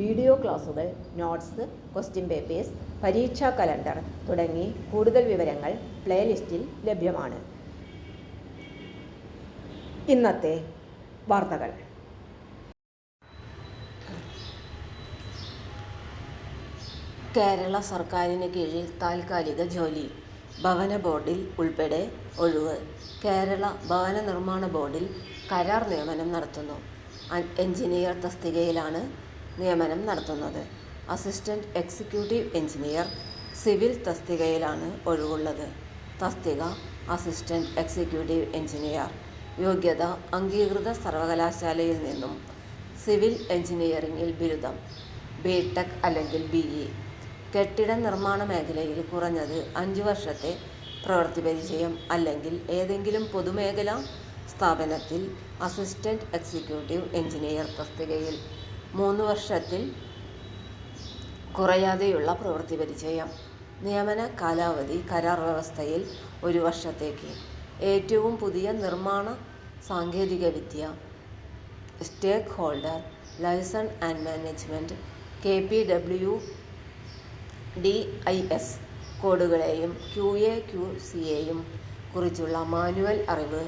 Video ക്ലാസുകൾ notes question papers പരീക്ഷാ calendar തുടങ്ങി കൂടുതൽ വിവരങ്ങൾ പ്ലേലിസ്റ്റിൽ ലഭ്യമാണ്. ഇന്നത്തെ വാർത്തകൾ. കേരള സർക്കാരിന് കീഴിൽ താൽക്കാലിക ജോലി ഭവന ബോർഡിൽ ഉൾപ്പെടെ ഒഴിവ്. കേരള ഭവന നിർമ്മാണ ബോർഡിൽ കരാർ നിയമനം നടത്തുന്നു. എഞ്ചിനീയർ തസ്തികയിലാണ് നിയമനം നടത്തുന്നത്. അസിസ്റ്റന്റ് എക്സിക്യൂട്ടീവ് എഞ്ചിനീയർ സിവിൽ തസ്തികയിലാണ് ഒഴിവുള്ളത്. തസ്തിക അസിസ്റ്റന്റ് എക്സിക്യൂട്ടീവ് എഞ്ചിനീയർ യോഗ്യത അംഗീകൃത സർവകലാശാലയിൽ നിന്നും സിവിൽ എഞ്ചിനീയറിംഗിൽ ബിരുദം. ബി ടെക് അല്ലെങ്കിൽ ബിഇ. കെട്ടിട നിർമ്മാണ മേഖലയിൽ കുറഞ്ഞത് അഞ്ച് വർഷത്തെ പ്രവൃത്തി പരിചയം അല്ലെങ്കിൽ ഏതെങ്കിലും പൊതുമേഖലാ സ്ഥാപനത്തിൽ അസിസ്റ്റന്റ് എക്സിക്യൂട്ടീവ് എഞ്ചിനീയർ തസ്തികയിൽ. മൂന്ന് വർഷത്തിൽ കുറയാതെയുള്ള പ്രവൃത്തി പരിചയം. നിയമന കാലാവധി കരാർ വ്യവസ്ഥയിൽ ഒരു വർഷത്തേക്ക്. ഏറ്റവും പുതിയ നിർമ്മാണ സാങ്കേതികവിദ്യ stakeholder liaison and management K P W D I S കോഡുകളെയും Q A Q സിയെയും കുറിച്ചുള്ള മാനുവൽ അറിവ്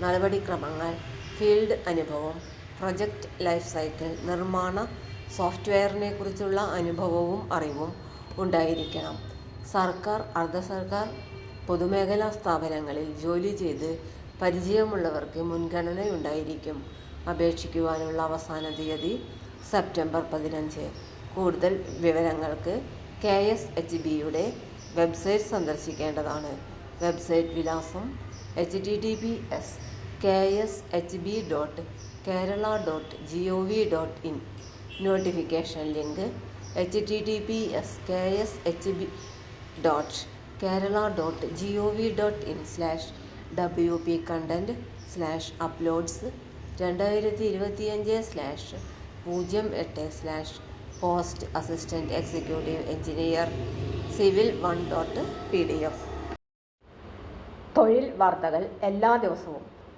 നടപടിക്രമങ്ങൾ ഫീൽഡ് അനുഭവം പ്രൊജക്റ്റ് ലൈഫ് സൈക്കിൾ നിർമ്മാണ സോഫ്റ്റ്വെയറിനെക്കുറിച്ചുള്ള അനുഭവവും അറിവും ഉണ്ടായിരിക്കണം. സർക്കാർ അർദ്ധ സർക്കാർ പൊതുമേഖലാ സ്ഥാപനങ്ങളിൽ ജോലി ചെയ്ത് പരിചയമുള്ളവർക്ക് മുൻഗണനയുണ്ടായിരിക്കും. അപേക്ഷിക്കുവാനുള്ള അവസാന തീയതി സെപ്റ്റംബർ പതിനഞ്ച്. കൂടുതൽ വിവരങ്ങൾക്ക് കെ എസ് എച്ച് ബിയുടെ വെബ്സൈറ്റ് സന്ദർശിക്കേണ്ടതാണ്. വെബ്സൈറ്റ് വിലാസം H T T P S K S H B dot Kerala dot G O V dot in notification link H T T P S K S H B dot Kerala dot G O V dot in slash W P content slash uploads രണ്ടായിരത്തി ഇരുപത്തിയഞ്ച് slash പൂജ്യം എട്ട് slash post assistant executive engineer civil one dot P D F തൊഴിൽ വാർത്തകൾ എല്ലാ ദിവസവും